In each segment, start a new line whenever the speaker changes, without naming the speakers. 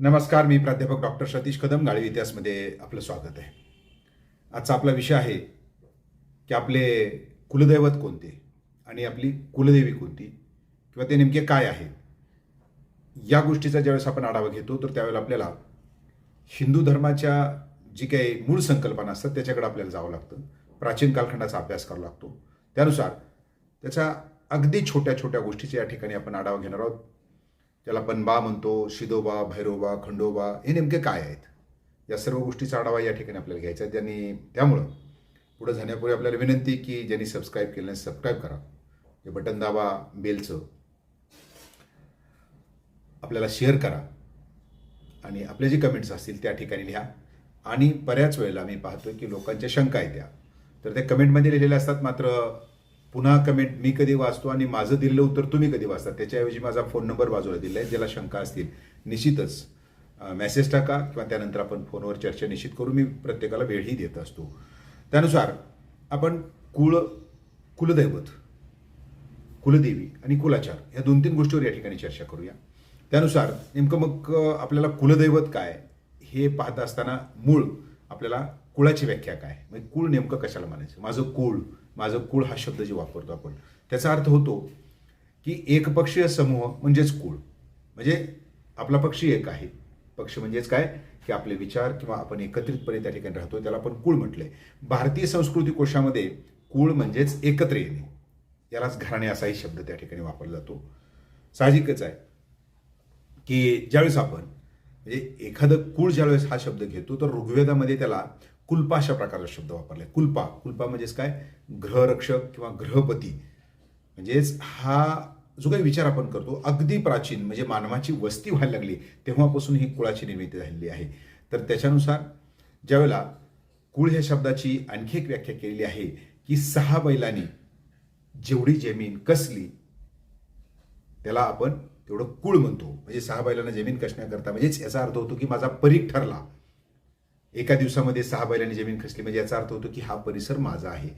नमस्कार मी प्राध्यापक डॉक्टर सतीश कदम गाळी इतिहासमध्ये आपलं स्वागत आहे. आजचा आपला विषय आहे की आपले कुलदैवत कोणते आणि आपली कुलदेवी कोणती किंवा ते नेमके काय आहे? या गोष्टीचा ज्यावेळेस आपण आढावा घेतो तर त्यावेळेला आपल्याला हिंदू धर्माच्या जी काही मूळ संकल्पना असतात त्याच्याकडे आपल्याला जावं लागतं. प्राचीन कालखंडाचा अभ्यास करावा लागतो. त्यानुसार त्याच्या अगदी छोट्या छोट्या गोष्टीचा या ठिकाणी आपण आढावा घेणार आहोत. त्याला पनबा म्हणतो शिदोबा भैरोबा खंडोबा हे नेमके काय आहेत? या सर्व गोष्टीचा आढावा या ठिकाणी आपल्याला घ्यायचा आहे त्यांनी त्यामुळं पुढं जाण्यापूर्वी आपल्याला विनंती की ज्यांनी सबस्क्राईब केलं नाही सबस्क्राईब करा. हे बटन दाबा बेलचं. आपल्याला शेअर करा. आणि आपले जे कमेंट्स असतील त्या ठिकाणी लिहा. आणि बऱ्याच वेळेला मी पाहतो की लोकांच्या शंका आहेत त्या. तर त्या कमेंटमध्ये लिहिलेल्या असतात मात्र पुन्हा कमेंट मी कधी वाचतो आणि माझं दिलेलं उत्तर तुम्ही कधी वाचता? त्याच्याऐवजी माझा फोन नंबर बाजूला दिला आहे ज्याला शंका असतील निश्चितच मेसेज टाका किंवा त्यानंतर आपण फोनवर चर्चा निश्चित करू. मी प्रत्येकाला वेळही देत असतो. त्यानुसार आपण कुळ कुलदैवत कुलदेवी आणि कुलाचार या दोन तीन गोष्टीवर या ठिकाणी चर्चा करूया. त्यानुसार नेमकं मग आपल्याला कुलदैवत काय हे पाहत असताना मूळ आपल्याला कुळाची व्याख्या काय? म्हणजे कुळ नेमकं कशाला मानायचं माझं कुळ माझं कुळ हा शब्द जे वापरतो आपण त्याचा अर्थ होतो की एकपक्षीय समूह म्हणजेच कुळ. म्हणजे आपला पक्षी एक आहे. पक्ष म्हणजेच काय? की आपले विचार किंवा आपण एकत्रितपणे त्या ठिकाणी राहतो त्याला आपण कुळ म्हटलंय भारतीय संस्कृती कोशामध्ये कुळ म्हणजेच एकत्र येणे. यालाच घराणे असाही शब्द त्या ठिकाणी वापरला जातो. साहजिकच आहे की ज्यावेळेस आपण म्हणजे एखादं कुळ ज्यावेळेस हा शब्द घेतो तर ऋग्वेदामध्ये त्याला कुल्पा अशा प्रकारचा शब्द वापरलाय कुल्पा कुल्पा म्हणजेच काय? ग्रहरक्षक किंवा ग्रहपती. म्हणजेच हा जो काही विचार आपण करतो अगदी प्राचीन म्हणजे मानवाची वस्ती व्हायला लागली तेव्हापासून ही कुळाची निर्मिती झालेली आहे. तर त्याच्यानुसार ज्यावेळेला कुळ ह्या शब्दाची आणखी एक व्याख्या केलेली आहे की सहा बैलांनी जेवढी जमीन कसली त्याला आपण तेवढं कुळ म्हणतो. म्हणजे सहा बैलांना जमीन कसण्याकरता म्हणजेच याचा अर्थ होतो की माझा परीख ठरला. एका दिवसामध्ये सहा बैलांनी जमीन खचली. म्हणजे याचा अर्थ होतो की हा परिसर माझा आहे.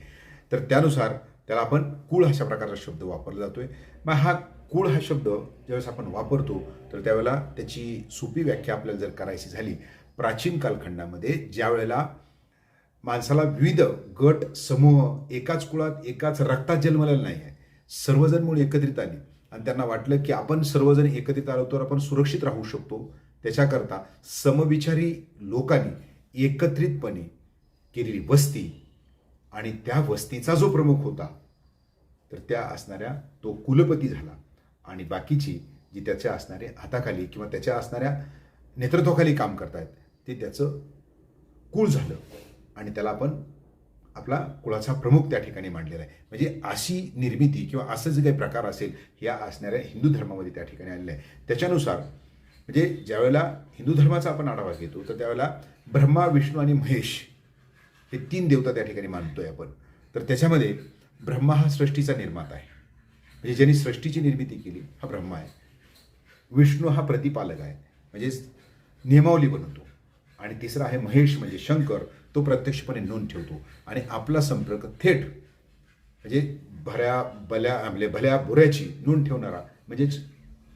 तर त्यानुसार त्याला आपण कुळ अशा प्रकारचा शब्द वापरला जातोय. मग हा कुळ हा शब्द ज्यावेळेस आपण वापरतो तर त्यावेळेला त्याची सोपी व्याख्या आपल्याला जर करायची झाली प्राचीन कालखंडामध्ये ज्या वेळेला माणसाला विविध गट समूह एकाच कुळात एकाच रक्तात जन्मलेला नाही आहे. सर्वजण म्हणून एकत्रित आले. आणि त्यांना वाटलं की आपण सर्वजण एकत्रित आलो तर आपण सुरक्षित राहू शकतो. त्याच्याकरता समविचारी लोकांनी एकत्रितपणे केलेली वस्ती आणि त्या वस्तीचा जो प्रमुख होता तर त्या असणाऱ्या तो कुलपती झाला. आणि बाकीची जी त्याच्या असणारे हाताखाली किंवा त्याच्या असणाऱ्या नेतृत्वाखाली काम करतायत ते त्याचं कुळ झालं. आणि त्याला आपण आपला कुळाचा प्रमुख त्या ठिकाणी मांडलेला आहे. म्हणजे अशी निर्मिती किंवा असं जे काही प्रकार असेल या असणाऱ्या हिंदू धर्मामध्ये त्या ठिकाणी आलेलं आहे त्याच्यानुसार म्हणजे ज्यावेळेला हिंदू धर्माचा आपण आढावा घेतो तर त्यावेळेला ब्रह्मा विष्णू आणि महेश हे तीन देवता त्या ठिकाणी मानतोय आपण. तर त्याच्यामध्ये ब्रह्मा हा सृष्टीचा निर्माता आहे. म्हणजे ज्यांनी सृष्टीची निर्मिती केली हा ब्रह्मा आहे. विष्णू हा प्रतिपालक आहे. म्हणजेच नियमावली बनवतो. आणि तिसरा आहे महेश म्हणजे शंकर तो प्रत्यक्षपणे नोंद ठेवतो. आणि आपला संपर्क थेट म्हणजे भऱ्या बल्या आपल्या भल्या भुऱ्याची नोंद ठेवणारा म्हणजेच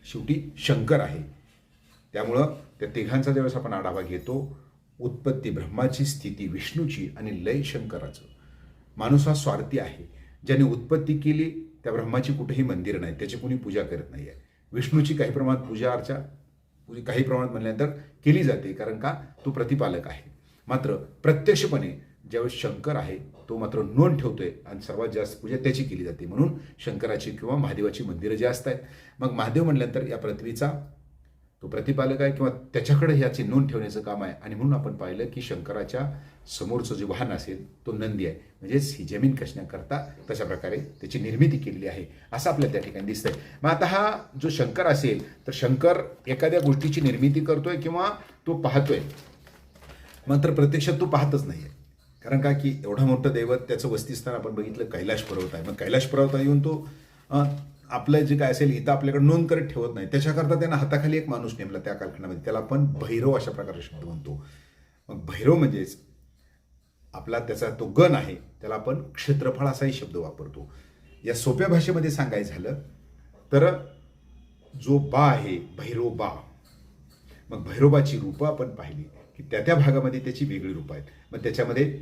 शेवटी शंकर आहे. त्यामुळं त्या तिघांचा ज्यावेळेस आपण आढावा घेतो उत्पत्ती ब्रह्माची स्थिती विष्णूची आणि लय शंकराचं. माणूस हा स्वार्थी आहे. ज्याने उत्पत्ती केली त्या ब्रह्माची कुठेही मंदिर नाही. त्याची कोणी पूजा करत नाही आहे विष्णूची काही प्रमाणात पूजा अर्चा काही प्रमाणात म्हणल्यानंतर केली जाते कारण का? तो प्रतिपालक आहे. मात्र प्रत्यक्षपणे ज्यावेळेस शंकर आहे तो मात्र नोंद ठेवतोय आणि सर्वात जास्त पूजा त्याची केली जाते. म्हणून शंकराची किंवा महादेवाची मंदिरं जी असत आहेत मग महादेव म्हटल्यानंतर या पृथ्वीचा तो प्रतिपालक आहे किंवा त्याच्याकडे ह्याची नोंद ठेवण्याचं काम आहे. आणि म्हणून आपण पाहिलं की शंकराच्या समोरचं जे वाहन असेल तो नंदी आहे. म्हणजेच ही जमीन कशण्याकरता तशा प्रकारे त्याची निर्मिती केलेली आहे असं आपल्याला त्या ठिकाणी दिसतंय. मग आता हा जो शंकर असेल तर शंकर एखाद्या गोष्टीची निर्मिती करतोय किंवा तो पाहतोय? मात्र प्रत्यक्षात तो पाहतच नाहीये. कारण का? की एवढं मोठं दैवत त्याचं वस्तीस्थान आपण बघितलं कैलाश पर्वत आहे. मग कैलाश पर्वत येऊन तो आपलं जे काय असेल इथं आपल्याकडे नोंद करत ठेवत नाही. त्याच्याकरता त्यांना हाताखाली एक माणूस नेमला त्या कालखंडामध्ये त्याला आपण भैरव अशा प्रकारे शब्द म्हणतो. मग भैरव म्हणजेच आपला त्याचा तो गण आहे त्याला आपण क्षेत्रफळ असाही शब्द वापरतो. या सोप्या भाषेमध्ये सांगायचं झालं तर जो बा आहे भैरोबा मग भैरोबाची रूपं आपण पाहिली की त्या त्या भागामध्ये त्याची वेगळी रूपं आहेत. मग त्याच्यामध्ये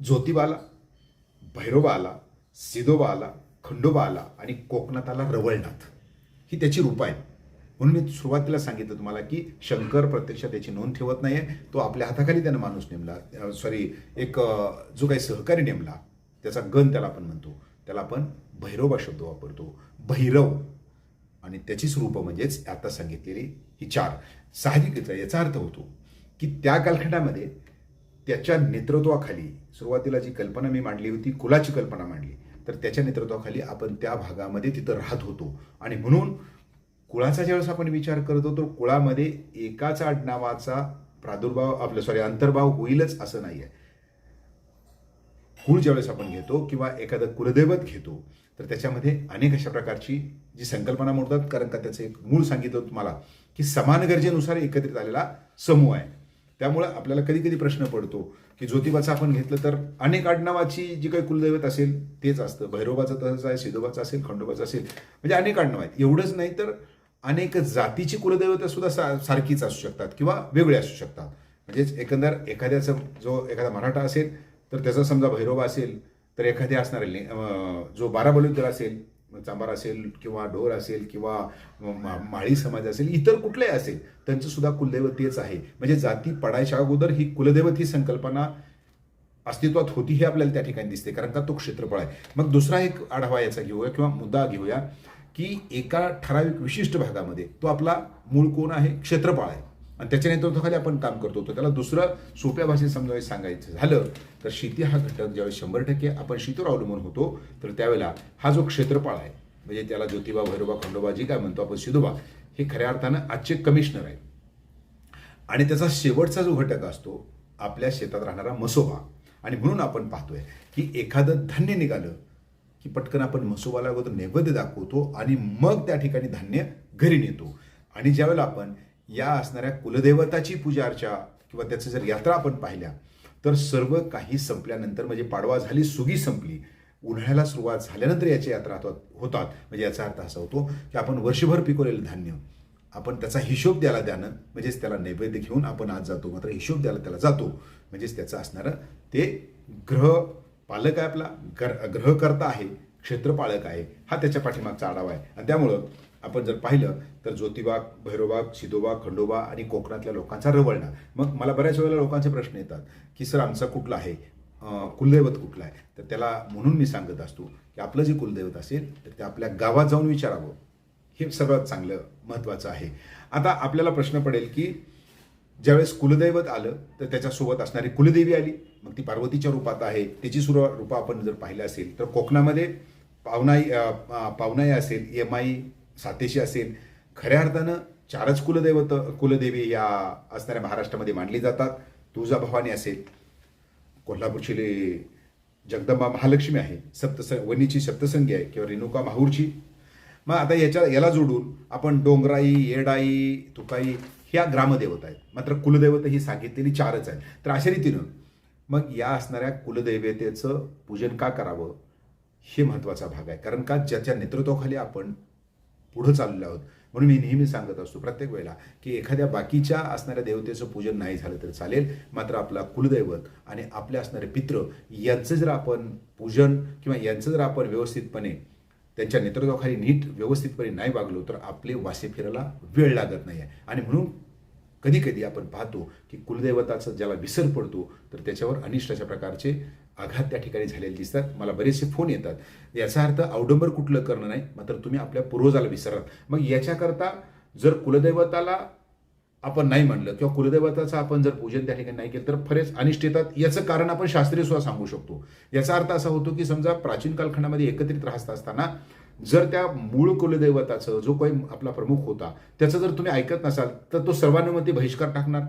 ज्योतिबा आला भैरोबा आला सिदोबा आला खंडोबा आला आणि कोकणात आला रवळनाथ ही त्याची रूपं आहेत. म्हणून मी सुरुवातीला सांगितलं तुम्हाला की शंकर प्रत्यक्षात त्याची नोंद ठेवत नाही आहे तो आपल्या हाताखाली त्यानं माणूस नेमला. सॉरी एक जो काही सहकारी नेमला त्याचा गण त्याला आपण म्हणतो. त्याला आपण भैरोबा शब्द वापरतो. भैरव. आणि त्याचीच रूपं म्हणजेच आता सांगितलेली ही चार. साहजिकच याचा अर्थ होतो की त्या कालखंडामध्ये त्याच्या नेतृत्वाखाली सुरुवातीला जी कल्पना मी मांडली होती कुलाची कल्पना मांडली तर त्याच्या नेतृत्वाखाली आपण त्या भागामध्ये तिथं राहत होतो. आणि म्हणून कुळाचा ज्यावेळेस आपण विचार करतो तर कुळामध्ये एकाच आडनावाचा प्रादुर्भाव आपलं सॉरी अंतर्भाव होईलच असं नाही आहे कुळ ज्यावेळेस आपण घेतो किंवा एखादं कुलदैवत घेतो तर त्याच्यामध्ये अनेक अशा प्रकारची जी संकल्पना मोडतात कारण का त्याचं एक मूळ सांगितलं तुम्हाला की समान गरजेनुसार एकत्रित आलेला समूह आहे. त्यामुळं आपल्याला कधी कधी प्रश्न पडतो की ज्योतिबाचं आपण घेतलं तर अनेक आडनावाची जी काही कुलदैवत असेल तेच असतं. भैरोबाचं तसंच आहे सिधोबाचं असेल खंडोबाचं असेल. म्हणजे अनेक आडनाव आहेत. एवढंच नाही तर अनेक जातीची कुलदैवत सुद्धा सा सारखीच असू शकतात किंवा वेगळे असू शकतात. म्हणजेच एकंदर एखाद्याचा जो एखादा मराठा असेल तर त्याचा समजा भैरोबा असेल तर एखाद्या असणारे जो बारा असेल चांबार असेल किंवा ढोर असेल किंवा मा- माळी समाज असेल इतर कुठलेही असेल त्यांचं सुद्धा कुलदैवतीच आहे. म्हणजे जाती पडायच्या अगोदर ही कुलदैवत ही संकल्पना अस्तित्वात होती हे आपल्याला त्या ठिकाणी दिसते कारण का तो क्षेत्रफळ आहे. मग दुसरा एक आढावा याचा घेऊया किंवा मुद्दा घेऊया की एका ठराविक विशिष्ट भागामध्ये तो आपला मूळ कोण आहे? क्षेत्रफळ आहे. आणि त्याच्या नेतृत्वाखाली आपण काम करतो. तर त्याला दुसरं सोप्या भाषेत समजावून सांगायचं झालं तर शेती हा घटक ज्यावेळेस शंभर टक्के आपण शेतीवर अवलंबून होतो तर त्यावेळेला हा जो क्षेत्रफळ आहे म्हणजे त्याला ज्योतिबा भैरोबा खंडोबा जी काय म्हणतो आपण सिधोबा हे खऱ्या अर्थानं आजचे कमिशनर आहेत. आणि त्याचा शेवटचा जो घटक असतो आपल्या शेतात राहणारा मसोबा. आणि म्हणून आपण पाहतोय की एखादं धान्य निघालं की पटकन आपण मसोबाला अगोदर नैवेद्य दाखवतो आणि मग त्या ठिकाणी धान्य घरी नेतो. आणि ज्यावेळेला आपण या असणाऱ्या कुलदेवताची पूजा अर्चा किंवा त्याचं जर यात्रा आपण पाहिल्या तर सर्व काही संपल्यानंतर म्हणजे पाडवा झाली सुगी संपली उन्हाळ्याला सुरुवात झाल्यानंतर याची यात्रा होतात म्हणजे याचा अर्थ असा होतो की आपण वर्षभर पिकवलेलं धान्य आपण त्याचा हिशोब द्यायला द्यानं म्हणजेच त्याला नैवेद्य घेऊन आपण आज जातो मात्र हिशोब द्यायला त्याला जातो. म्हणजेच त्याचं असणारं ते ग्रह पालक आहे आपला गर ग्रहकर्ता आहे क्षेत्रपालक आहे हा त्याच्या पाठीमागचा आढावा आहे. आणि त्यामुळं आपण जर पाहिलं तर ज्योतिबा भैरोबा सिदोबा खंडोबा आणि कोकणातल्या लोकांचा रवळणा. मग मला बऱ्याच वेळेला लोकांचे प्रश्न येतात की सर आमचा कुठला आहे? कुलदैवत कुठला आहे? तर त्याला म्हणून मी सांगत असतो की आपलं जे कुलदैवत असेल तर ते आपल्या गावात जाऊन विचारावं. हे सर्वात चांगलं महत्त्वाचं आहे. आता आपल्याला प्रश्न पडेल की ज्यावेळेस कुलदैवत आलं तर त्याच्यासोबत असणारी कुलदेवी आली. मग ती पार्वतीच्या रूपात आहे. त्याची सुरू रूपं आपण जर पाहिलं असेल तर कोकणामध्ये पावनाई पावनाई असेल यमाई सातेशी असेल. खऱ्या अर्थानं चारच कुलदैवत कुलदेवी या असणाऱ्या महाराष्ट्रामध्ये मानली जातात. तुळजाभवानी असेल. कोल्हापूरची जगदंबा महालक्ष्मी आहे. सप्तस वणीची सप्तसंगी आहे. किंवा रेणुका माहूरची. मग आता याच्या याला जोडून आपण डोंगराई येडाई तुकाई ह्या ग्रामदेवता आहेत. मात्र कुलदैवत ही सांगितलेली चारच आहेत. तर अशा रीतीनं मग या असणाऱ्या कुलदैवतेचं पूजन का करावं हे महत्त्वाचा भाग आहे. कारण का? ज्याच्या नेतृत्वाखाली आपण पुढं चाललेलो आहोत. म्हणून मी नेहमी सांगत असतो प्रत्येक वेळेला की एखाद्या बाकीच्या असणाऱ्या देवतेचं पूजन नाही झालं तर चालेल मात्र आपला कुलदैवत आणि आपले असणारे पित्र यांचं जर आपण पूजन किंवा यांचं जर आपण व्यवस्थितपणे त्यांच्या नेतृत्वाखाली नीट व्यवस्थितपणे नाही वागलो तर आपले वासे फिरायला वेळ लागत नाही आहे आणि म्हणून कधी कधी आपण पाहतो की कुलदैवताचा ज्याला विसर पडतो तर त्याच्यावर अनिष्ट अशा प्रकारचे आघात त्या ठिकाणी झालेले दिसतात. मला बरेचसे फोन येतात. याचा अर्थ अवडंबर कुठलं करणं नाही मात्र तुम्ही आपल्या पूर्वजाला विसरात मग याच्याकरता जर कुलदैवताला आपण नाही म्हणलं किंवा कुलदैवताचं आपण जर पूजन त्या ठिकाणी नाही केलं तर फरेच अनिष्ट येतात. याचं कारण आपण शास्त्रीय सुद्धा सांगू शकतो. याचा अर्थ असा होतो की समजा प्राचीन कालखंडामध्ये एकत्रित राहत असताना जर त्या मूळ कुलदैवताचं जो काही आपला प्रमुख होता त्याचं जर तुम्ही ऐकत नसाल तर तो सर्वानुमते बहिष्कार टाकणार.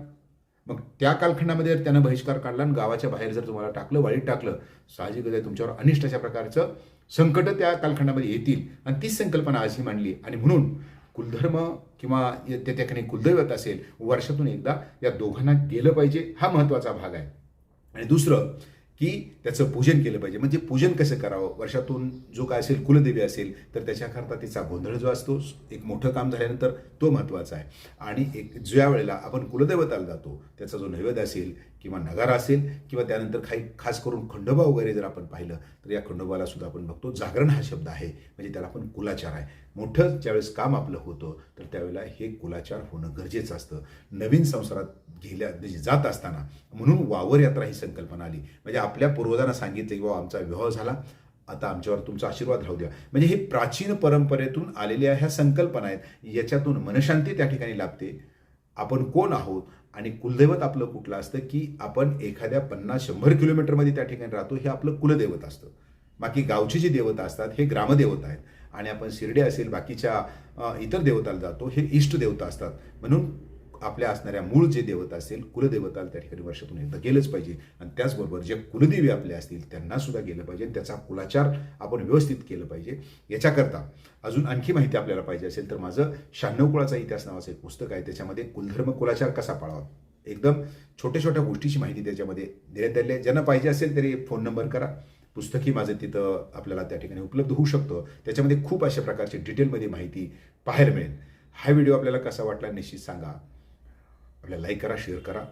मग त्या कालखंडामध्ये जर त्यानं बहिष्कार काढला आणि गावाच्या बाहेर जर तुम्हाला टाकलं वाळीत टाकलं साहजिकच आहे तुमच्यावर अनिष्ट अशा प्रकारचं संकट त्या कालखंडामध्ये येतील. आणि तीच संकल्पना आज ही मांडली. आणि म्हणून कुलधर्म किंवा त्या ठिकाणी कुलदैवत असेल वर्षातून एकदा या दोघांना गेलं पाहिजे हा महत्त्वाचा भाग आहे. आणि दुसरं की त्याचं पूजन केलं पाहिजे. म्हणजे पूजन कसं करावं? वर्षातून जो काय असेल कुलदेवी असेल तर त्याच्याकरता तिचा गोंधळ जो असतो एक मोठं काम झाल्यानंतर तो महत्त्वाचा आहे. आणि एक ज्या वेळेला आपण कुलदैवताला जातो त्याचा जो नैवेद्य असेल किंवा नगारा असेल किंवा त्यानंतर काही खास करून खंडोबा वगैरे जर आपण पाहिलं तर या खंडोबाला सुद्धा आपण बघतो. जागरण हा शब्द आहे म्हणजे त्याला आपण कुलाचार आहे. मोठं ज्यावेळेस काम आपलं होतं तर त्यावेळेला हे कुलाचार होणं गरजेचं असतं. नवीन संसारात गेल्या म्हणजे जात असताना. म्हणून वावर यात्रा ही संकल्पना आली. म्हणजे आपल्या पूर्वजांना सांगितलं की बाबा आमचा विवाह झाला. आता आमच्यावर तुमचा आशीर्वाद राहू द्या. म्हणजे हे प्राचीन परंपरेतून आलेल्या ह्या संकल्पना आहेत. याच्यातून मनशांती त्या ठिकाणी लाभते. आपण कोण आहोत? आणि कुलदैवत आपलं कुठलं असतं की आपण एखाद्या पन्नास शंभर किलोमीटरमध्ये त्या ठिकाणी राहतो हे आपलं कुलदैवत असतं. बाकी गावची जी देवता असतात हे ग्रामदेवता आहेत. आणि आपण शिर्डे असेल बाकीच्या इतर देवताला जातो हे इष्ट देवता असतात. म्हणून आपल्या असणाऱ्या मूळ जे देवता असेल कुलदेवताला त्या ठिकाणी वर्षातून एकदा गेलंच पाहिजे. आणि त्याचबरोबर जे कुलदेवी आपले असतील त्यांना सुद्धा गेलं पाहिजे. आणि त्याचा कुलाचार आपण व्यवस्थित केलं पाहिजे. याच्याकरता अजून आणखी माहिती आपल्याला पाहिजे असेल तर माझं शहाण्णव कुळाचा इतिहास नावाचं एक पुस्तक आहे. त्याच्यामध्ये कुलधर्म कुलाचार कसा पाळावा? एकदम छोट्या छोट्या गोष्टीची माहिती त्याच्यामध्ये देण्यात आली आहे. ज्यांना पाहिजे असेल तरी फोन नंबर करा. पुस्तकही माझं तिथं आपल्याला त्या ठिकाणी उपलब्ध होऊ शकतं. त्याच्यामध्ये खूप अशा प्रकारची डिटेलमध्ये माहिती पाहायला मिळेल. हा व्हिडिओ आपल्याला कसा वाटला निश्चित सांगा. आपल्या लाईक करा शेअर करा.